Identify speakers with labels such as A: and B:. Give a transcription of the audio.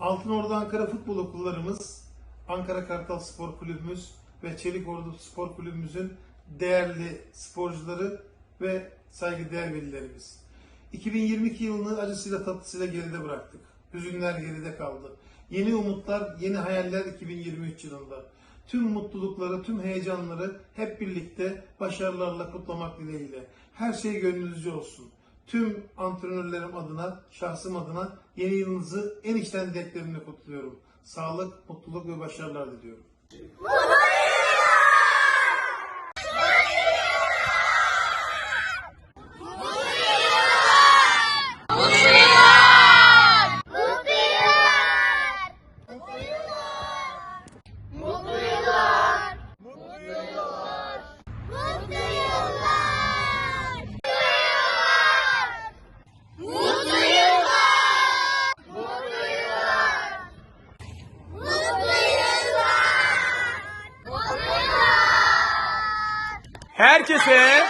A: Altınordu Ankara Futbol Okullarımız, Ankara Kartal Spor Kulübümüz ve Çelik Ordu Spor Kulübümüzün değerli sporcuları ve saygıdeğer velilerimiz. 2022 yılını acısıyla tatlısıyla geride bıraktık. Hüzünler geride kaldı. Yeni umutlar, yeni hayaller 2023 yılında. Tüm mutlulukları, tüm heyecanları hep birlikte başarılarla kutlamak dileğiyle. Her şey gönlünüzce olsun. Tüm antrenörlerim adına, şahsım adına yeni yılınızı en içten dileklerimle kutluyorum. Sağlık, mutluluk ve başarılar diliyorum.
B: Herkese.